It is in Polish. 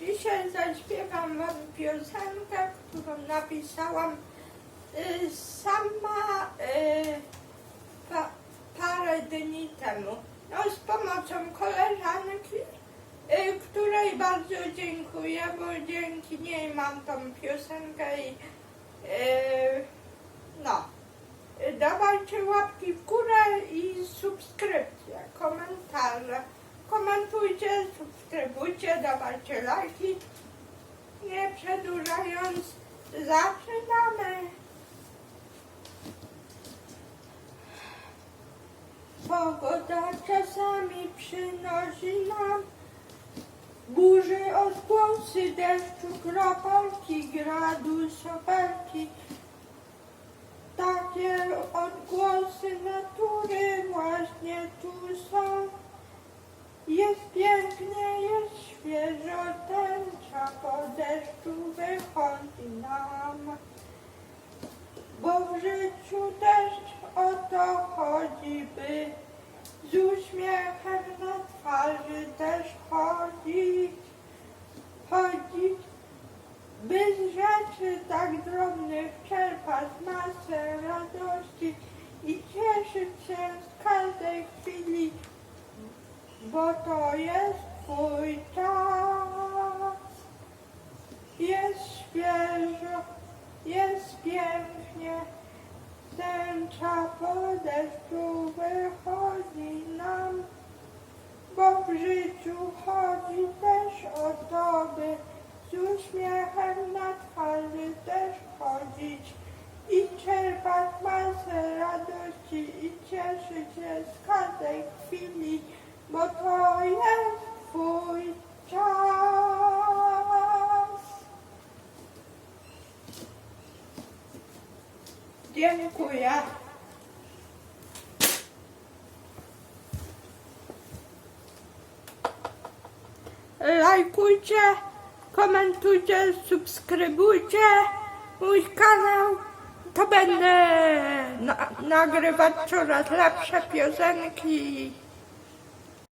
Dzisiaj zaśpiewam Wam piosenkę, którą napisałam y, sama y, pa, parę dni temu. No, z pomocą koleżanki, y, której bardzo dziękuję, bo dzięki niej mam tą piosenkę i y, no. Dawajcie łapki w górę i subskrypcje, Subskrybujcie, dawajcie lajki. Nie przedłużając, zaczynamy. Pogoda czasami przynosi nam burzy, odgłosy deszczu, kropelki, gradu, sopelki. Takie odgłosy natury deszczu wychodzi nam. Bo w życiu deszcz o to chodzi, by z uśmiechem na twarzy też chodzić, chodzić, by z rzeczy tak drobnych czerpać masę radości i cieszyć się z każdej chwili, bo to jest jest pięknie, tęcza po deszczu wychodzi nam, bo w życiu chodzi też o to, by z uśmiechem na twarzy też chodzić i czerpać masę radości i cieszyć się z każdej chwili, bo to jest Dziękuję. Lajkujcie, komentujcie, subskrybujcie mój kanał. To będę na- nagrywać coraz lepsze piosenki.